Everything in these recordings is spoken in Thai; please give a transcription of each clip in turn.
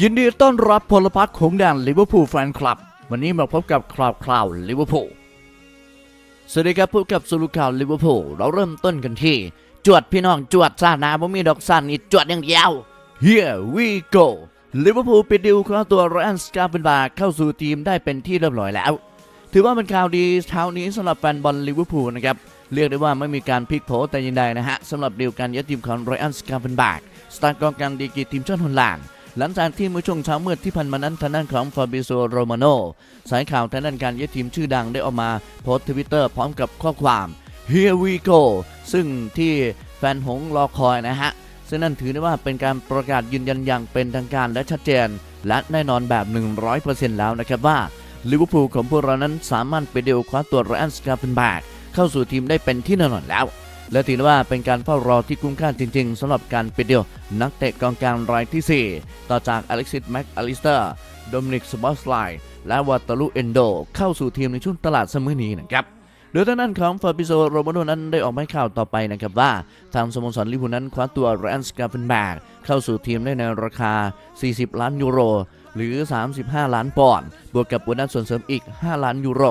ยินดีต้อนรับพลพรรคของแดนลิเวอร์พูลแฟนคลับ วันนี้มาพบกับข่าวคราวลิเวอร์พูลสวัสดีครับพบกับสรุปข่าวลิเวอร์พูลเราเริ่มต้นกันที่ จวดพี่น้องจวดซานาบ่มีดอกสันนี่จวดอย่างเดียว Here we go ลิเวอร์พูลปิดดิวคว้าตัวรอันสกาเปนบาเข้าสู่ทีมได้เป็นที่เรียบร้อยแล้ว ถือว่าเป็นข่าวดีเช้านี้สำหรับแฟนบอลลิเวอร์พูลนะครับเรียกได้ว่าไม่มีการพลิกโผแต่อยินใดนะฮะสำหรับดีลการย้ายทีมของไรอันสกาเปนบาสตาร์กองกลางดีกีทีมชาติฮอลแลนด์ หลังจากที่เมื่อช่วงเช้ามืดที่ผ่านมานั้นทางด้านของฟาบิโซโรมาโนสายข่าวทางด้านการย้ายทีมชื่อดังได้ออกมาโพสต์ทวิตเตอร์พร้อมกับข้อความ Here we go ซึ่งที่แฟนหงรอคอยนะฮะ ซึ่งนั่นถือได้ว่าเป็นการประกาศยืนยันอย่างเป็นทางการและชัดเจน และแน่นอนแบบ 100%แล้วนะครับว่าลิเวอร์พูลของพวกเรานั้นสามารถไปเดียวคว้าตัวไรอันสกาเปนแบกเข้าสู่ทีมได้เป็นที่แน่นอนแล้ว และถือว่าเป็นการเฝ้ารอที่คุ้มค่าจริง ๆสำหรับการไปเดียว นักเตะกองกลางรายที่ 4 ต่อจากอเล็กซิสแม็กอลิสเตอร์โดมินิกสบอสไลและวาตลุเอนโด เข้าสู่ทีมในช่วงตลาดเสมอนี้นะครับโดยทางด้านของฟาบิโซโรมาโนนั้นได้ออกมาข่าวต่อไปนะครับว่า ทางสโมสรลิเวอร์พูลนั้นคว้าตัวแรนสกาเฟนแบกเข้าสู่ทีมได้ในราคา 40 ล้านยูโร หรือ 35 ล้านปอนด์บวกกับโบนัสส่วนเสริมอีก 5 ล้านยูโร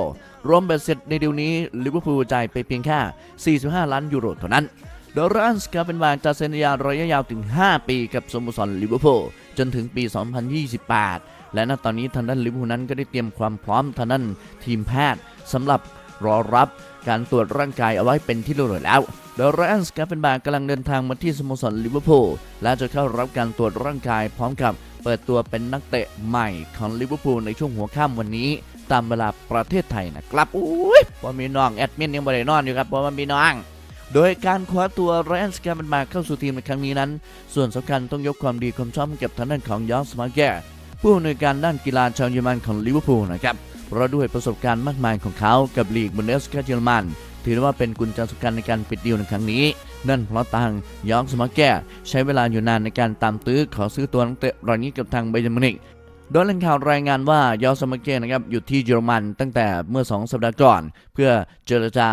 รวมเบ็ดเสร็จในเดียวนี้ลิเวอร์พูลจ่ายไปเพียงแค่ 45 ล้านยูโรเท่านั้นโดยแรนส์กาเฟนแบกจะเซ็นสัญญาระยะยาวถึง 5 ปีกับสโมสรลิเวอร์พูลจนถึงปี 2028 และณตอนนี้ทางด้านลิเวอร์พูลนั้นก็ได้เตรียมความพร้อมทางด้านทีมแพทย์สำหรับรอรับการตรวจร่างกายเอาไว้เป็นที่เรียบร้อยแล้ว โดยรันส์กาเฟนบาร์กำลังเดินทางมาที่สโมสรลิเวอร์พูลและจะเข้ารับการตรวจร่างกายพร้อมกับเปิดตัวเป็นนักเตะใหม่ของลิเวอร์พูลในช่วงหัวค่ำวันนี้ ตามเวลาประเทศไทยนะครับอุ้ยพอมีน้องแอดมินยังไม่ได้นอนอยู่ครับเพราะว่ามีน้องโดยการคว้าตัวไรอันสกาเฟนบาเข้าสู่ทีมในครั้งนี้นั้น ส่วนสำคัญต้องยกความดีความชอบให้กับทางด้านของยอสมาแกผู้อำนวยการด้านกีฬาชาวเยอรมันของลิเวอร์พูลนะครับเพราะด้วยประสบการณ์มากมายของเขากับลีกบุนเดสกาเยอรมันถือว่าเป็นกุญแจสำคัญในการปิดดีลในครั้งนี้ นั่นเพราะทางยองสมาแกใช้เวลาอยู่นานในการตามตื้อขอซื้อตัวนักเตะรายนี้กับทางไบเยอร์มินิก โดยแหล่งข่าวรายงานว่ายอสมาเกนะครับอยู่ที่เยอรมันตั้งแต่เมื่อ 2 สัปดาห์ก่อน เพื่อเจรจา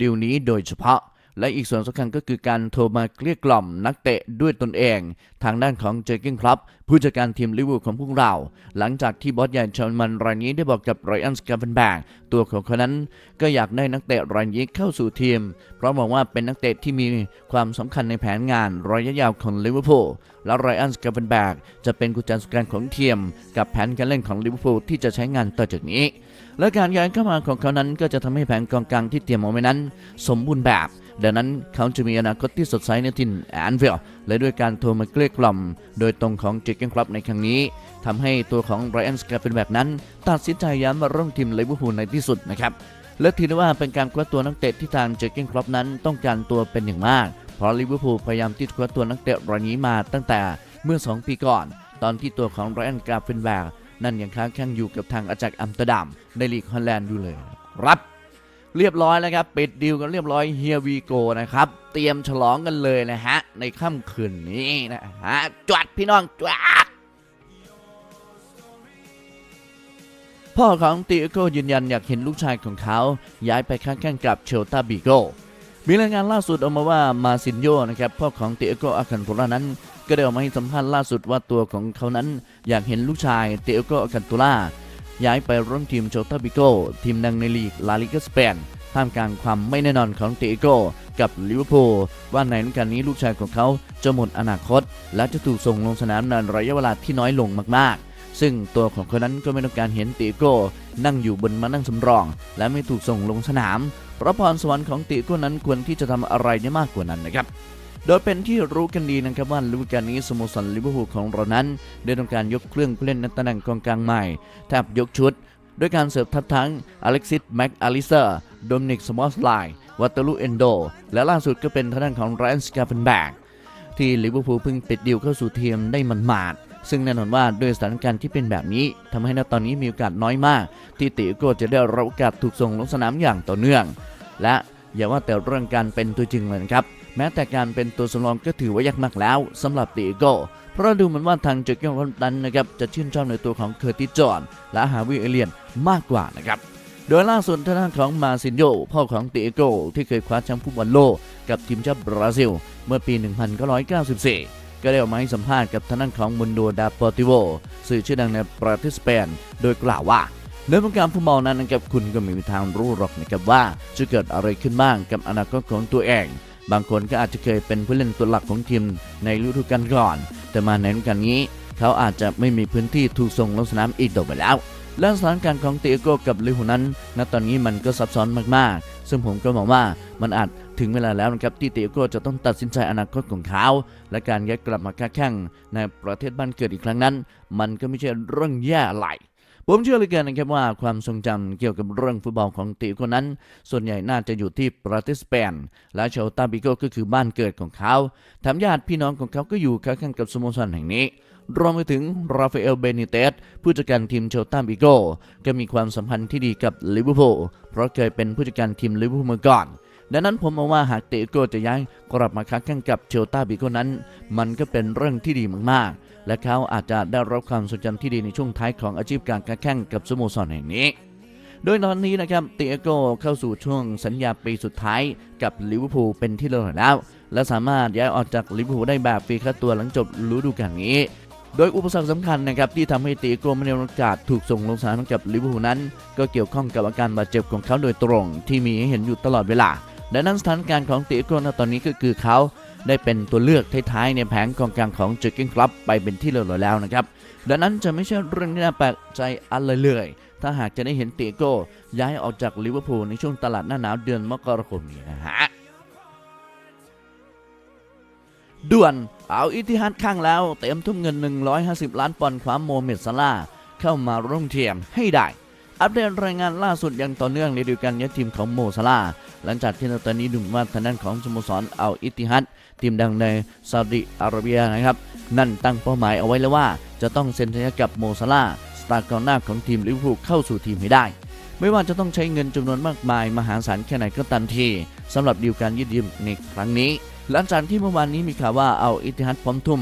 ดีลนี้โดยเฉพาะ และอีกส่วนสำคัญก็คือการโทรมาเกลี้ยกล่อมนักเตะด้วยตนเอง ทางด้านของเจอร์เกนครับผู้จัดการทีมลิเวอร์พูลของพวกเรา หลังจากที่บอสใหญ่ชาวมันรายนี้ได้บอกกับไรอันสกาเฟนแบกตัวของเขานั้น ก็อยากได้นักเตะรายนี้เข้าสู่ทีม เพราะมองว่าเป็นนักเตะที่มีความสำคัญในแผนงานระยะยาวของลิเวอร์พูลและไรอันสกาเฟนแบกจะเป็นกุญแจสำคัญของทีม กับแผนการเล่นของลิเวอร์พูลที่จะใช้งานต่อจากนี้และการย้ายเข้ามาของเขานั้นก็จะทำให้แผนกองกลางที่เตรียมเอาไว้นั้น สมบูรณ์แบบ ดังนั้นเขาจะมีอนาคตที่สดใสในทินแอนเวลและด้วยการโทรมาเกลี้ยกล่อม โดยตรงของเจคเกนครับในครั้งนี้ทำให้ตัวของไรอันสกาเป็นแบบนั้น ตัดสินใจย้ายมาร่วมทีมลิเวอร์พูลในที่สุดนะครับและถือว่าเป็นการคว้าตัวนักเตะที่ทางเจคเกนครับนั้นต้องการตัวเป็นอย่างมาก เพราะลิเวอร์พูลพยายามที่จะคว้าตัวนักเตะรายนี้มาตั้งแต่เมื่อ 2 ปีก่อน ตอนที่ตัวของไรอันกาเฟนแบกนั่นยังค้างแข่งอยู่กับทางอาจักอัมสเตอร์ดัมในลีกฮอลแลนด์อยู่เลยครับ เรียบร้อยแล้วครับปิดดีลกันเรียบร้อยเฮียวีโกนะครับ เตรียมฉลองกันเลยนะฮะ ในค่ำคืนนี้นะฮะจวดพี่น้องจวดพ่อของติโก้ยืนยันอยากเห็นลูกชายของเขา ย้ายไปค้างแข่งกับเชลตาบิโกมีรายงานล่าสุดออกมาว่ามาซินโยนะครับพ่อของติโก้อาคันโตรานั้น ก็ได้ออกมาให้สัมภาษณ์ล่าสุดว่าตัวของเขานั้น อยากเห็นลูกชายติโก้อาคันโตรา ย้ายไปร่วมทีมโชตาบิโกทีมดังในลีกลาลิกาสเปนท่ามกลางความไม่แน่นอนของเตโกกับลิเวอร์พูลว่าในฤดูกาลนี้ลูกชายของเขาจะหมดอนาคต และจะถูกส่งลงสนามในระยะเวลาที่น้อยลงมากๆ ซึ่งตัวของเขานั้นก็ไม่ต้องการเห็นเตโกนั่งอยู่บนมานั่งสำรอง และไม่ถูกส่งลงสนามเพราะพรสวรรค์ของเตโกนั้นควรที่จะทำอะไรได้มากกว่านั้นนะครับ โดยเป็นที่รู้กันดีนะครับว่าฤดูกาลนี้สโมสรลิเวอร์พูลของเรานั้น ได้ทำการยกเครื่องผู้เล่นนตำแหน่งกองกลางใหม่แทบยกชุดด้วยการเสิร์ฟทับทั้งอเล็กซิสแม็กอลิเซอร์โดมินิกสมอสไลวัตเตอรูเอนโด และล่าสุดก็เป็นทางด้านของไรอันสกาเฟนแบกที่ลิเวอร์พูลเพิ่งปิดดีลเข้าสู่ทีมได้มันหมาดซึ่งแน่นอนว่าด้วยสถานการณ์ที่เป็นแบบนี้ทำให้ณตอนนี้มีโอกาสน้อยมาก ที่ติโก้จะได้รับโอกาสถูกส่งลงสนามอย่างต่อเนื่อง และอย่าว่าแต่เรื่องการเป็นตัวจริงเลยนะครับ แม้แต่การเป็นตัวสำรองก็ถือว่ายากมากแล้วสำหรับติโก้เพราะดูเหมือนว่าทางเจคเกอร์ดันนะครับจะชื่นชอบในตัวของเคอร์ติจอนและฮาวิเอเลียนมากกว่านะครับโดยล่าสุดทางด้านของมาซินโยพ่อของติโก้ที่เคยคว้าแชมป์ฟุตบอลโลกกับทีมชาติบราซิล เมื่อปี 1994 ก็ได้ออกมาให้สัมภาษณ์กับทางด้านของมุนโดดาปอติโวสื่อชื่อดังในประเทศสเปนโดยกล่าวว่าในวงการฟุตบอลนั้นนะครับคุณก็ไม่มีทางรู้หรอกนะครับว่าจะเกิดอะไรขึ้นบ้างกับอนาคตของตัวเอง บางคนก็อาจจะเคยเป็นผู้เล่นตัวหลักของทีมในฤดูกาลก่อน แต่มาในฤดูกาลนี้ เขาอาจจะไม่มีพื้นที่ถูกส่งลงสนามอีกต่อไปแล้วและสถานการณ์ของเตโก้กับลิหูนั้นณตอนนี้มันก็ซับซ้อนมากๆ ซึ่งผมก็มองว่ามันอาจถึงเวลาแล้วนะครับที่เตโก้จะต้องตัดสินใจอนาคตของเขา และการย้ายกลับมาค้าแข่งในประเทศบ้านเกิดอีกครั้งนั้น มันก็ไม่ใช่เรื่องแย่อะไร ผมเชื่อเลยเกินนะครับว่าความทรงจำเกี่ยวกับเรื่องฟุตบอลของติโก้นั้น ส่วนใหญ่น่าจะอยู่ที่ประเทศสเปนและเชลตาบิโกก็คือบ้านเกิดของเขาแถมญาติพี่น้องของเขาก็อยู่ค้าแข่งกับสโมสรแห่งนี้รวมไปถึงราฟาเอล เบนิเตส ผู้จัดการทีมเชลตาบิโก ก็มีความสัมพันธ์ที่ดีกับลิเวอร์พูล เพราะเคยเป็นผู้จัดการทีมลิเวอร์พูลมาก่อน ดังนั้นผมมองว่าหากเตโก้จะย้ายกลับมาค้าแข่งกับเชลตาบิโกนั้น มันก็เป็นเรื่องที่ดีมากๆ และเขาอาจจะได้รับความสนใจที่ดีในช่วงท้ายของอาชีพการค้าแข่งกับสโมสรแห่งนี้ โดยตอนนี้นะครับเตโก้เข้าสู่ช่วงสัญญาปีสุดท้ายกับลิเวอร์พูลเป็นที่เรียบร้อยแล้ว และสามารถย้ายออกจากลิเวอร์พูลได้แบบฟรีค่าตัวหลังจบฤดูกาลนี้โดยอุปสรรคสำคัญนะครับที่ทำให้เตโกไม่ได้รับโอกาสถูกส่งลงสนามกับลิเวอร์พูลนั้น ก็เกี่ยวข้องกับอาการบาดเจ็บของเขาโดยตรงที่มีให้เห็นอยู่ตลอดเวลา ดังนั้นสถานการณ์ของเตโก้ณตอนนี้ก็คือเขาได้เป็นตัวเลือกท้ายๆในแผงกองกลางของจอร์เกนคลับไปเป็นที่เรียบร้อยแล้วนะครับ ดังนั้นจะไม่ใช่เรื่องที่น่าแปลกใจอะไรเลยถ้าหากจะได้เห็นเตโก้ย้ายออกจากลิเวอร์พูลในช่วงตลาดหน้าหนาวเดือนมกราคมนี้นะฮะด่วนเอาอิติฮัดข้างแล้ว เต็มทุ่มเงิน 150 ล้านปอนด์ความโมเมดซาลาเข้ามาร่วมทียมให้ได้ อัปเดตรายงานล่าสุดอย่างต่อเนื่องในดูการย้ายทีมของโมซาลาหลังจากที่ตอนนี้ดูเหมือนว่าทางด้านของสโมสรเอาอิติฮัดทีมดังในซาอุดิอาระเบียนะครับ นั่นตั้งเป้าหมายเอาไว้แล้วว่า จะต้องเซ็นสัญญากับโมซาลาสตาร์กองหน้าของทีมลิเวอร์พูลเข้าสู่ทีมให้ได้ ไม่ว่าจะต้องใช้เงินจำนวนมากมาย มหาศาลแค่ไหนก็ตามทีสำหรับดีลการยืดยืมในครั้งนี้ หลังจากที่เมื่อวานนี้มีข่าวว่าเอาอิติฮัดพร้อมทุ่ม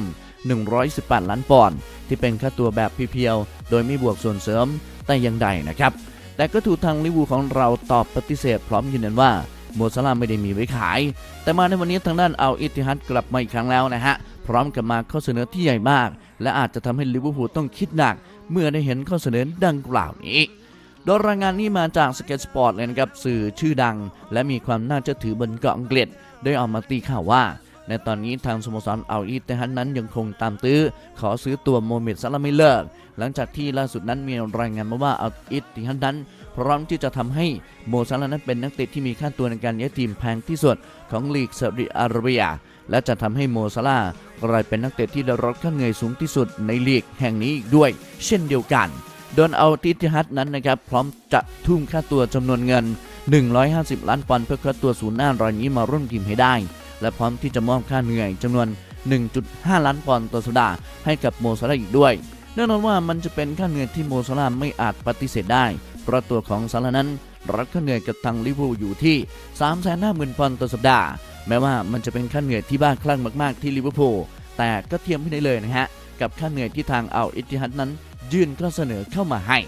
118 ล้านปอนด์ที่เป็นค่าตัวแบบเพียวๆโดยไม่บวกส่วนเสริม แต่อยังใดนะครับ แต่ก็ถูกทางลิวูของเราตอบปฏิเสธพร้อมยืนยันว่าโมซาลาไม่ได้มีไว้ขาย แต่มาในวันนี้ทางด้านเอาอิติฮัดกลับมาอีกครั้งแล้วนะฮะ พร้อมกับมาข้อเสนอที่ใหญ่มาก และอาจจะทำให้ลิเวอร์พูลต้องคิดหนัก เมื่อได้เห็นข้อเสนอดังกล่าวนี้โดยรายงานนี้มาจากสเก็ตสปอร์ตเลยนะครับสื่อชื่อดัง และมีความน่าเชื่อถือบนเกาะอังกฤษได้ออกมาตีข่าวว่า ในตอนนี้ทางสโมสรอัลอีเตฮันนั้นยังคงตามตื้อ ขอซื้อตัวโมเมดซาลาไม่เลิก หลังจากที่ล่าสุดนั้นมีรายงานมาว่าอัลอีเตฮันนั้น พร้อมที่จะทำให้โมซาลานั้นเป็นนักเตะที่มีค่าตัวในการย้ายทีมแพงที่สุดของลีกซาอุดิอาระเบีย และจะทำให้โมซาลาห์กลายเป็นนักเตะที่ได้รับค่าเหนื่อยสูงที่สุดในลีกแห่งนี้อีกด้วย เช่นเดียวกัน โดนเอาติติฮัดนั้นนะครับพร้อมจะทุ่มค่าตัวจำนวนเงิน 150 ล้านปอนด์เพื่อคัดตัวศูนย์หน้ารายนี้มาร่วมทีมให้ได้ และพร้อมที่จะมอบค่าเหนื่อยจำนวน 1.5 ล้านปอนด์ต่อสัปดาห์ให้กับโมซาลาอีกด้วยแน่นอนว่ามันจะเป็นค่าเหนื่อยที่โมซาลาไม่อาจปฏิเสธได้ เพราะตัวของซาลานั้นรับค่าเหนื่อยกับทางลิเวอร์พูลอยู่ที่ 350,000ปอนด์ต่อสัปดาห์ แม้ว่ามันจะเป็นค่าเหนื่อยที่บ้าคลั่งมาก ๆ ที่ลิเวอร์พูลแต่ก็เทียมไม่ได้เลยนะฮะกับค่าเหนื่อยที่ทางเอาอิติฮัดนั้นยื่นข้อเสนอเข้ามาให้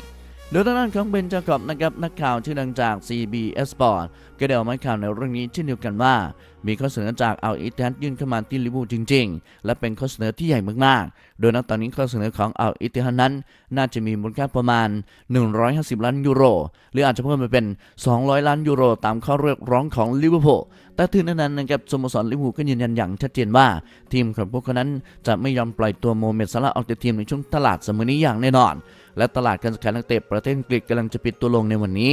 โดยทางด้านของเบนจากอบนะครับนักข่าวชื่อดังจาก CBS Sport ก็ได้ออกมาข่าวในเรื่องนี้เช่นเดียวกันว่า มีข้อเสนอจากเอาอิติฮัดยื่นเข้ามาที่ลิเวอร์พูลจริง ๆ และเป็นข้อเสนอที่ใหญ่มากๆ โดยณตอนนี้ข้อเสนอของเอาอิติฮัดนั้น น่าจะมีมูลค่าประมาณ 150 ล้านยูโร หรืออาจจะเพิ่มไปเป็น 200 ล้านยูโร ตามข้อเรียกร้องของลิเวอร์พูลแต่ถึงนั้นนะครับสโมสรลิเวอร์พูลก็ยืนยันอย่างชัดเจนว่า ทีมของพวกเขานั้นจะไม่ยอมปล่อยตัวโมเมดซาลาออกจากทีมในช่วงตลาดเสมอนี้อย่างแน่นอน และตลาดการซื้อขายนักเตะประเทศอังกฤษกำลังจะปิดตัวลงในวันนี้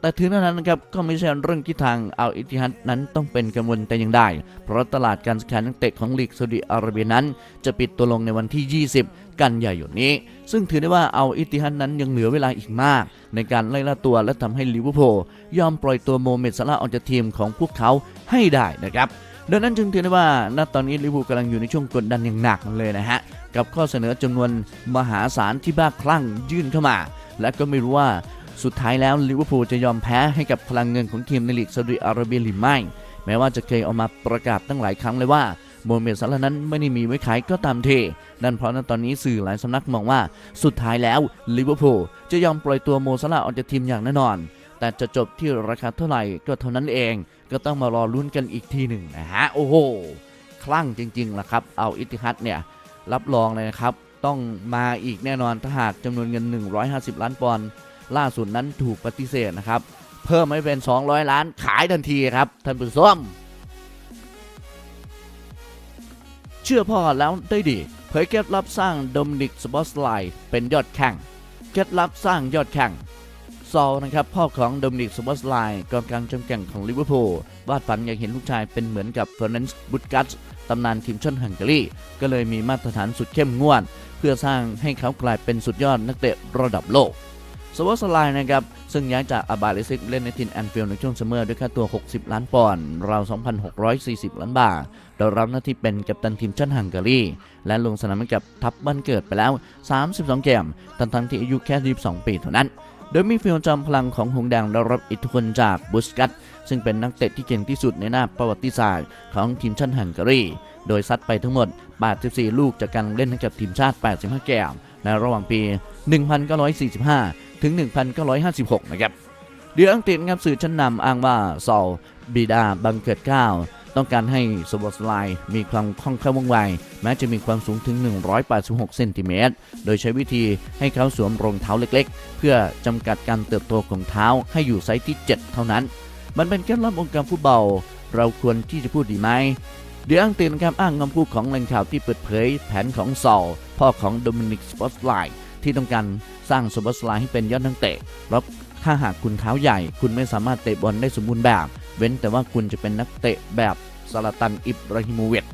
แต่ถึงนั้นนะครับก็ไม่ใช่เรื่องที่ทางอัลอิติฮัดนั้นต้องเป็นกังวลแต่อย่างใดเพราะตลาดการซื้อขายนักเตะของลีกซาอุดิอาระเบียนั้น จะปิดตัวลงในวันที่ 20 กันยายนนี้ ซึ่งถือได้ว่าเอาอิติฮัดนั้นยังเหลือเวลาอีกมาก ในการไล่ล่าตัวและทำให้ลิเวอร์พูลยอมปล่อยตัวโมเมดซาลาออกจากทีมของพวกเขาให้ได้นะครับ ดังนั้นจึงถือได้ว่าณตอนนี้ลิเวอร์พูลกำลังอยู่ในช่วงกดดันอย่างหนักเลยนะฮะ กับข้อเสนอจำนวนมหาศาลที่บ้าคลั่งยื่นเข้ามา และก็ไม่รู้ว่าสุดท้ายแล้วลิเวอร์พูลจะยอมแพ้ให้กับพลังเงินของทีมในลีกซาอุดิอาระเบียหรือไม่ แม้ว่าจะเคยออกมาประกาศตั้งหลายครั้งเลยว่าโมเมดซาลาห์นั้นไม่ได้มีไว้ขายก็ตามเท นั่นเพราะณตอนนี้สื่อหลายสำนักมองว่า สุดท้ายแล้วลิเวอร์พูลจะยอมปล่อยตัวโมซาลาออกจากทีมอย่างแน่นอน แต่จะจบที่ราคาเท่าไหร่ก็เท่านั้นเอง ก็ต้องมารอลุ้นกันอีกทีหนึ่งนะฮะ โอ้โห คลั่งจริงๆล่ะครับ เอาอิติฮัดเนี่ยรับรองเลยนะครับ ต้องมาอีกแน่นอนถ้าหากจำนวนเงิน 150 ล้านปอนด์ล่าสุดนั้นถูกปฏิเสธนะครับ เพิ่มให้เป็น 200 ล้านขายทันทีครับท่านผู้ชมเชื่อพ่อแล้วได้ดี เผยเคล็ดลับสร้างโดมินิกสปอตไลน์เป็นยอดแข่งเคล็ดลับสร้างยอดแข่ง ซอลนะครับพ่อของโดมินิกสปอตไลน์กองกลางจำแก่งของลิเวอร์พูลวาดฝันอยากเห็นลูกชายเป็นเหมือนกับเฟอร์นันซ์บุตกัสตำนานทีมชาติฮังการีก็เลยมีมาตรฐานสุดเข้มงวด เพื่อสร้างให้เขากลายเป็นสุดยอดนักเตะระดับโลกสวอสไลน์นะครับ ซึ่งย้ายจากอาบาเลซิกเล่นในทีมแอนฟิลด์ในช่วงซัมเมอร์ด้วยค่าตัว 60 ล้านปอนด์ราว 2,640 ล้านบาทโดยรับหน้าที่เป็นกัปตันทีมชาติฮังการี และลงสนามกับทัพบ้านเกิดไปแล้ว 32 เกมทั้งที่อายุแค่ 22 ปีเท่านั้น โดยมีฟิลจอมพลังของหงแดงได้รับอิทธิพลจากบุสกัตซึ่งเป็นนักเตะที่เก่งที่สุดในหน้าประวัติศาสตร์ของทีมชาติฮังการี โดยซัดไปทั้งหมด 84 ลูกจากการเล่นให้กับทีมชาติ 85เกมในระหว่างปี 1945 ถึง 1956 นะครับเดืออังกฤษครับสื่อชั้นนำอ้างว่าซอลบีดาบังเกิดเก้า ต้องการให้สวอตสไลน์มีความคล่องแคล่วว่องไวแม้จะมีความสูงถึง 186 เซนติเมตร โดยใช้วิธีให้เขาสวมรองเท้าเล็กๆ เพื่อจำกัดการเติบโตของเท้าให้อยู่ไซส์ที่ 7 เท่านั้น มันเป็นเคล็ดลับองค์การฟุตบอล เราควรที่จะพูดดีไหมเดี๋ยวอังกฤษนครับอ้างคำพูดของแหล่งข่าวที่เปิดเผยแผนของซอลพ่อของโดมินิกสปอตไลน์ที่ต้องการสร้างสปอตไลน์ให้เป็นยอดนักเตะแล้วถ้าหากคุณเท้าใหญ่ คุณไม่สามารถเตะบอลได้สมบูรณ์แบบ เว้นแต่ว่าคุณจะเป็นนักเตะแบบซาลาตันอิบราฮิโมเวต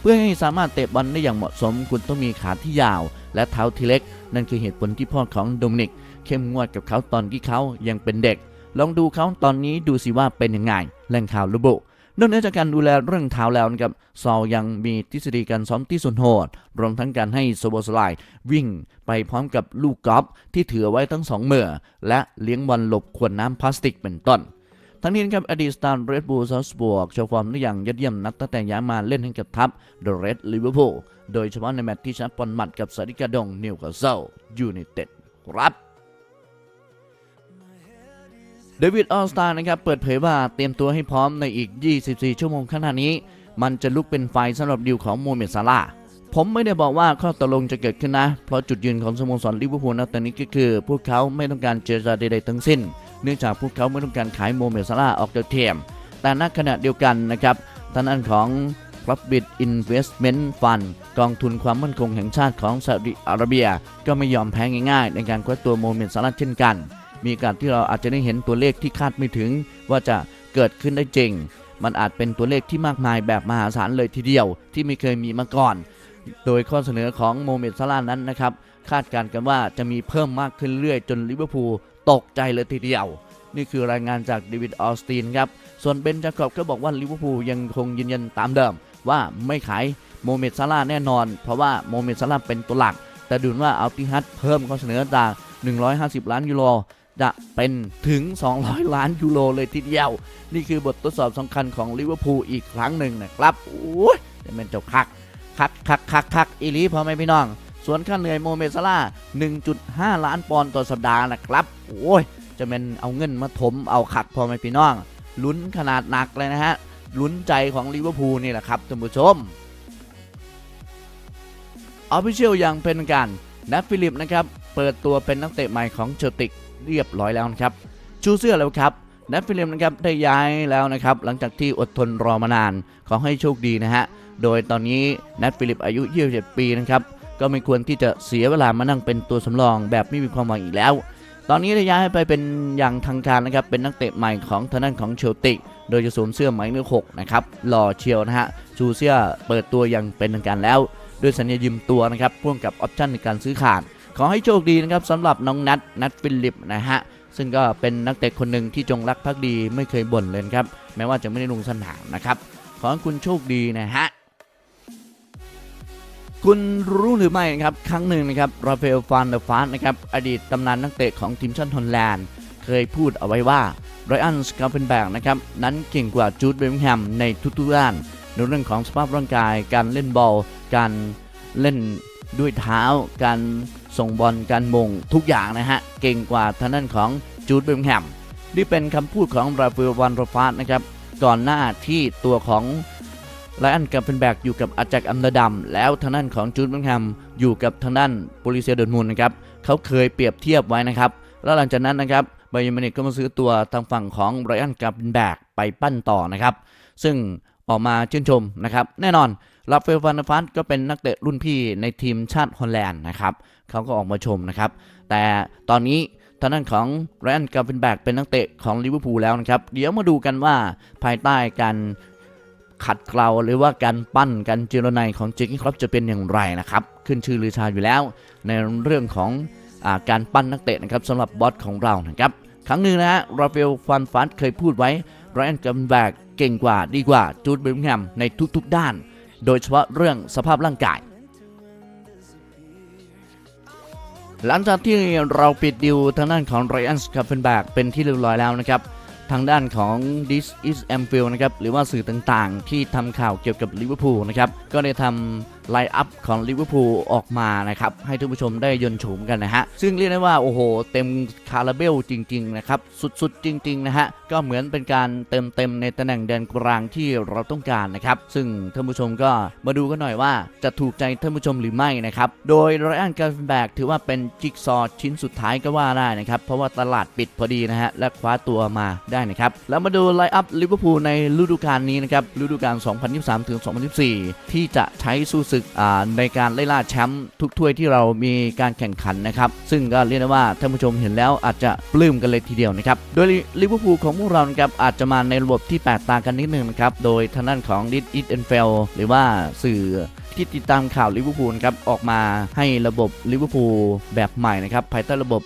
เพื่อให้สามารถเตะบอลได้อย่างเหมาะสม คุณต้องมีขาที่ยาว และเท้าที่เล็ก นั่นคือเหตุผลที่พ่อของโดมินิก เข้มงวดกับเขาตอนที่เขายังเป็นเด็ก ลองดูเขาตอนนี้ดูสิว่าเป็นยังไงแหล่งข่าวระบุนอกจากการดูแลเรื่องเท้าแล้วนะครับซอลยังมีทฤษฎีการซ้อมที่สุดโหด รวมทั้งการให้โซโบสไลวิ่งไปพร้อมกับลูกกอล์ฟที่ถือไว้ทั้งสองมือและเลี้ยงบอลหลบขวดน้ำพลาสติกเป็นต้น ทั้งนี้นะครับอดีตสตาร์เรดบูลซาสบวกโชว์ฟอร์มได้อย่างยอดเยี่ยมนับตั้งแต่ย้ายมาเล่นให้กับทัพเดอะเรดลิเวอร์พูลโดยเฉพาะในแมตช์ที่ชนะบอลหมัดกับซาดิกาดงนิวคาสเซิลยูไนเต็ดครับเดวิดออสตานะครับเปิดเผยว่าเตรียมตัวให้พร้อมในอีก 24 ชั่วโมงข้างหน้านี้ มันจะลุกเป็นไฟสำหรับดิวของโมเมดซาลาผมไม่ได้บอกว่าข้อตกลงจะเกิดขึ้นนะ เพราะจุดยืนของสโมสรลิเวอร์พูลณตอนนี้ก็คือ พวกเขาไม่ต้องการเจรจาใดๆทั้งสิ้น เนื่องจากพวกเขาไม่ต้องการขายโมเมดซาลาออกจากทีมแต่ณขณะเดียวกันนะครับทางด้านของ Profit Investment Fund กองทุนความมั่นคงแห่งชาติของซาอุดิอาระเบีย ก็ไม่ยอมแพ้ง่ายๆ ในการคว้าตัวโมเมดซาลาห์เช่นกัน มีการที่เราอาจจะได้เห็นตัวเลขที่คาดไม่ถึง ว่าจะเกิดขึ้นได้จริง มันอาจเป็นตัวเลขที่มากมายแบบมหาศาลเลยทีเดียว ที่ไม่เคยมีมาก่อน โดยข้อเสนอของโมเมดซาลาห์นั้นนะครับ คาดการณ์กันว่าจะมีเพิ่มมากขึ้นเรื่อยจนลิเวอร์พูล ตกใจเลยทีเดียว นี่คือรายงานจากเดวิดออสตินครับ ส่วนเบนจาคอบก็บอกว่าลิเวอร์พูลยังคงยืนยันตามเดิม ว่าไม่ขายโมเมดซาลาแน่นอน เพราะว่าโมเมดซาลาเป็นตัวหลัก แต่ดูนว่าอัลติฮัตเพิ่มข้อเสนอจาก 150 ล้านยูโรจะเป็นถึง 200 ล้านยูโรเลยทีเดียว นี่คือบททดสอบสำคัญของลิเวอร์พูลอีกครั้งหนึ่งนะครับโอ้ยจะเป็นเจ้าคักคักคักคักคักอีลีพอไหมพี่น้อง ส่วนค่าเหนื่อยโมเมซาลาห์1.5 ล้านปอนด์ต่อสัปดาห์นะครับโอ้ยจะเป็นเอาเงินมาถมเอาขักพอไหมพี่น้องลุ้นขนาดหนักเลยนะฮะลุ้นใจของลิเวอร์พูลนี่แหละครับท่านผู้ชมออฟฟิเชียลอย่างเป็นการนัทฟิลิปนะครับเปิดตัวเป็นนักเตะใหม่ของเชลติกเรียบร้อยแล้วนะครับชูเสื้อแล้วครับนัทฟิลิปนะครับได้ย้ายแล้วนะครับหลังจากที่อดทนรอมานานขอให้โชคดีนะฮะโดยตอนนี้นัทฟิลิปอายุ 27 ปีนะครับ ก็ไม่ควรที่จะเสียเวลามานั่งเป็นตัวสำรองแบบไม่มีความหวังอีกแล้ว ตอนนี้ได้ย้ายไปเป็นอย่างทางการนะครับ เป็นนักเตะใหม่ของทางด้านของเชลติก โดยจะสวมเสื้อหมายเลขหกนะครับ หล่อเชียวนะฮะชูเสื้อเปิดตัวอย่างเป็นทางการแล้ว ด้วยสัญญายืมตัวนะครับ พ่วงกับออปชั่นในการซื้อขาด ขอให้โชคดีนะครับสำหรับน้องนัทนัทฟิลิปนะฮะ ซึ่งก็เป็นนักเตะคนหนึ่งที่จงรักภักดีไม่เคยบ่นเลยครับ แม้ว่าจะไม่ได้ลงสนามนะครับ ขอให้คุณโชคดีนะฮะ คุณรู้หรือไม่นะครับ ครั้งหนึ่งนะครับราเอลฟานเดฟานนะครับ อดีตตำนานนักเตะของทีมชาติฮอลแลนด์ เคยพูดเอาไว้ว่าไรอันสกาเฟนแบกนะครับ นั้นเก่งกว่าจูดเบลลิงแฮมในทุกๆด้านในเรื่องของสภาพร่างกาย การเล่นบอล การเล่นด้วยเท้า การส่งบอล การมงทุกอย่างนะฮะ เก่งกว่าทางด้านของจูดเบลลิงแฮมนี่เป็นคำพูดของราฟาเอลวันโรฟาสนะครับ ก่อนหน้าที่ตัวของ ไลอันกับเป็นแบกอยู่กับอาแจกอัมเดดัมแล้วทางด้านของจูดบังแฮมอยู่กับทางด้านโปลิเซียเดอร์มูลนะครับเขาเคยเปรียบเทียบไว้นะครับ แล้วหลังจากนั้นนะครับไบย์มินิกก็มาซื้อตัวทางฝั่งของไรอันกับเป็นแบกไปปั้นต่อนะครับ ซึ่งออกมาชื่นชมนะครับแน่นอนราฟเอลฟานฟัสก็เป็นนักเตะรุ่นพี่ในทีมชาติฮอลแลนด์นะครับเขาก็ออกมาชมนะครับ แต่ตอนนี้ทางด้านของไรอันกาเฟนแบกเป็นนักเตะของลิเวอร์พูลแล้วนะครับ เดี๋ยวมาดูกันว่าภายใต้การ ขัดเกลาหรือว่าการปั้นการเจรไนของเจคกี้ครอปจะเป็นอย่างไรนะครับ ขึ้นชื่อลือชาอยู่แล้ว ในเรื่องของอาการปั้นนักเตะนะครับสำหรับบอสของเรานะครับ ครั้งหนึ่งนะฮะราฟเอลฟันฟัสเคยพูดไว้ไรอันกาเฟแบกเก่งกว่าดีกว่าจูดเบลแฮมในทุกๆด้าน โดยเฉพาะเรื่องสภาพร่างกาย หลังจากที่เราปิดดิวทางด้านของไรอันส์คัฟเฟแบกเป็นที่เรียบร้อยแล้วนะครับ ทางด้านของ This is Anfield นะครับหรือว่าสื่อต่างๆ ที่ทำข่าวเกี่ยวกับลิเวอร์พูลนะครับก็ได้ทำ ไลน์อัพของลิเวอร์พูลออกมานะครับ ให้ท่านผู้ชมได้ยนต์โฉมกันนะฮะ ซึ่งเรียกได้ว่า โอ้โห เต็มคาราเบลจริง ๆ นะครับ สุด ๆ จริง ๆ นะฮะ ก็เหมือนเป็นการเติมเต็มในตำแหน่งแดนกลางที่เราต้องการนะครับ ซึ่งท่านผู้ชมก็มาดูกันหน่อยว่าจะถูกใจท่านผู้ชมหรือไม่นะครับ โดยไรอันการ์แบกถือว่าเป็นจิ๊กซอชิ้นสุดท้ายก็ว่าได้นะครับ เพราะว่าตลาดปิดพอดีนะฮะ และคว้าตัวมาได้นะครับ แล้วมาดูไลน์อัพลิเวอร์พูลในฤดูกาลนี้นะครับ ฤดูกาล 2023-2024 ที่จะใช้สู้ศึกในการไล่ล่าแชมป์ทุกถ้วยที่เรามีการแข่งขันนะครับ ซึ่งก็เรียกได้ว่าท่านผู้ชมเห็นแล้วอาจจะปลื้มกันเลยทีเดียวนะครับ โดยลิเวอร์พูลของพวกเรานะครับอาจจะมาในระบบที่แตกต่างกันนิดนึงนะครับ โดยทางด้านของดิสอิทเอนเฟลหรือว่าสื่อ ที่ติดตามข่าวลิเวอร์พูลครับออกมาให้ระบบลิเวอร์พูลแบบใหม่นะครับภายใต้ระบบ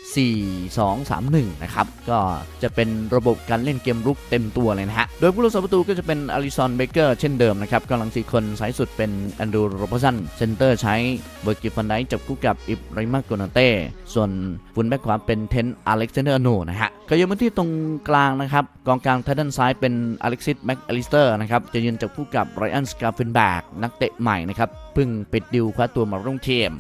4-2-3-1 นะครับก็จะเป็นระบบการเล่นเกมรุกเต็มตัวเลยนะฮะ โดยผู้รักษาประตูก็จะเป็นอลิซอนเบเกอร์เช่นเดิมนะครับกำลังสี่คนสายสุดเป็นแอนดรูโรบสันเซนเตอร์ใช้เบอร์กิฟันไดจับคู่กับอิบราฮิมาโกนาเต้ส่วนฟุนแบ็กขวาเป็นเทนอเล็กซานเดอร์โนนะฮะ ก็ยังมาที่ตรงกลางนะครับ กองกลางทางด้านซ้ายเป็นอเล็กซิสแม็กอลิสเตอร์นะครับ จะยืนจับคู่กับไรอันสกาเฟนแบกนักเตะใหม่นะครับเพิ่งปิดดิวคว้าตัวมาร่วมทีม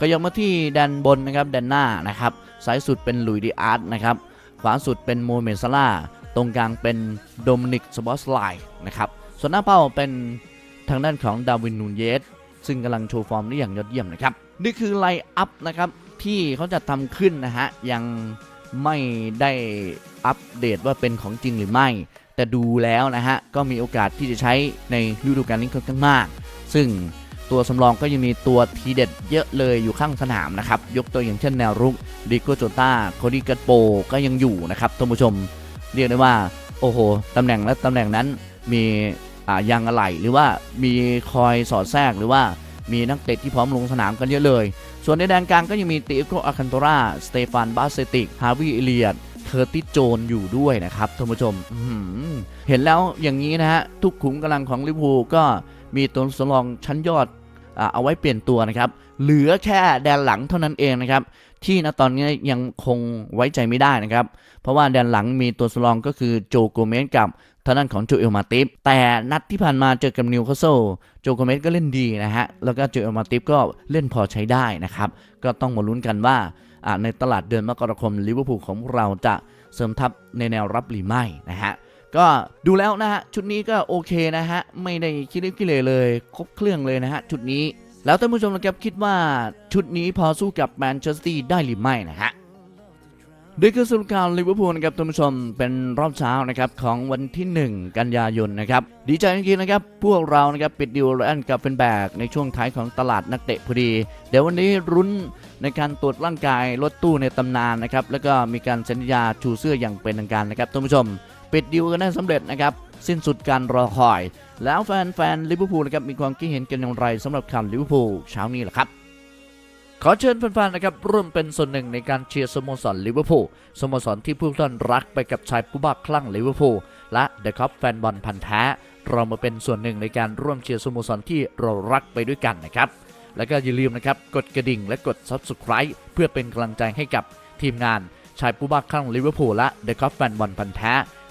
ก็ยังมาที่แดนบนนะครับแดนหน้านะครับซ้ายสุดเป็นลุยดิอาร์ตนะครับ ขวาสุดเป็นโมเมซาร่าตรงกลางเป็นโดมินิกสบอสไลนะครับส่วนหน้าเป้าเป็นทางด้านของดาวินนูนเยสซึ่งกำลังโชว์ฟอร์มได้อย่างยอดเยี่ยมนะครับ นี่คือไลอัพนะครับที่เขาจะทำขึ้นนะฮะยัง ไม่ได้อัปเดตว่าเป็นของจริงหรือไม่ แต่ดูแล้วนะฮะ ก็มีโอกาสที่จะใช้ในฤดูกาลนี้ค่อนข้างมาก ซึ่งตัวสำรองก็ยังมีตัวทีเด็ดเยอะเลยอยู่ข้างสนามนะครับ ยกตัวอย่างเช่นแนวรุกดิโกโจต้าโคดิกัตโปก็ยังอยู่นะครับท่านผู้ชม เรียกได้ว่า โอ้โหตำแหน่งและตำแหน่งนั้นมีอ่ายางอะไหล่หรือว่ามีคอยสอดแทรกหรือว่า มีนักเตะที่พร้อมลงสนามกันเยอะเลย ส่วนในแดนกลางก็ยังมีติโกอาคันโตราสเตฟานบาเซติก ฮาวิเอเลียดเทอร์ติโจนอยู่ด้วยนะครับท่านผู้ชมเห็นแล้วอย่างนี้นะฮะ ทุกขุมกำลังของลิเวอร์พูลก็มีตัวสำรองชั้นยอดอเอาไว้เปลี่ยนตัวนะครับ เหลือแค่แดนหลังเท่านั้นเองนะครับ ที่ณตอนนี้ยังคงไว้ใจไม่ได้นะครับ เพราะว่าแดนหลังมีตัวสำรองก็คือโจโกเมสกับทางด้านของโจเอลมาติฟแต่นัดที่ผ่านมาเจอกับนิวคาสเซิลโจโกเมสก็เล่นดีนะฮะ แล้วก็โจเอลมาติฟก็เล่นพอใช้ได้นะครับ ก็ต้องมาลุ้นกันว่าในตลาดเดือนมกราคมลิเวอร์พูลของเราจะเสริมทัพในแนวรับหรือไม่นะฮะก็ดูแล้วนะฮะ ชุดนี้ก็โอเคนะฮะ ไม่ได้คิดเล็กคิดเลยเลย ครบเครื่องเลยนะฮะ ชุดนี้ แล้วท่านผู้ชมนะครับคิดว่าชุดนี้พอสู้กับแมนเชสเตอร์ได้หรือไม่นะฮะด้วยคือสรุปข่าวลิเวอร์พูลนะครับท่านผู้ชมเป็นรอบเช้านะครับของวันที่ 1 กันยายนนะครับดีใจจริงๆนะครับ พวกเรานะครับปิดดิวแอนกับเป็นแบกในช่วงท้ายของตลาดนักเตะพอดี เดี๋ยววันนี้รุ้นในการตรวจร่างกายรถตู้ในตำนานนะครับแล้วก็มีการเซนสัญญาชูเสื้ออย่างเป็นทางการนะครับท่านผู้ชม ปิดดิวกันได้สำเร็จนะครับ สิ้นสุดการรอคอย แล้วแฟนๆลิเวอร์พูลนะครับมีความคิดเห็นกันอย่างไรสำหรับข่าวลิเวอร์พูลเช้านี้แหละครับขอเชิญแฟนๆ นะครับร่วมเป็นส่วนหนึ่งในการเชียร์สโมสรลิเวอร์พูลสโมสรที่ผู้ท่านรักไปกับชายผู้บ้าคลั่งลิเวอร์พูลและเดอะคัพแฟนบอลพันธ์แท้ เรามาเป็นส่วนหนึ่งในการร่วมเชียร์สโมสรที่เรารักไปด้วยกันนะครับ แล้วก็อย่าลืมนะครับกดกระดิ่งและกด Subscribe เพื่อเป็นกำลังใจให้กับทีมงานชายผู้บ้าคลั่งลิเวอร์พูลและเดอะคัพแฟนบอลพันธ์แท้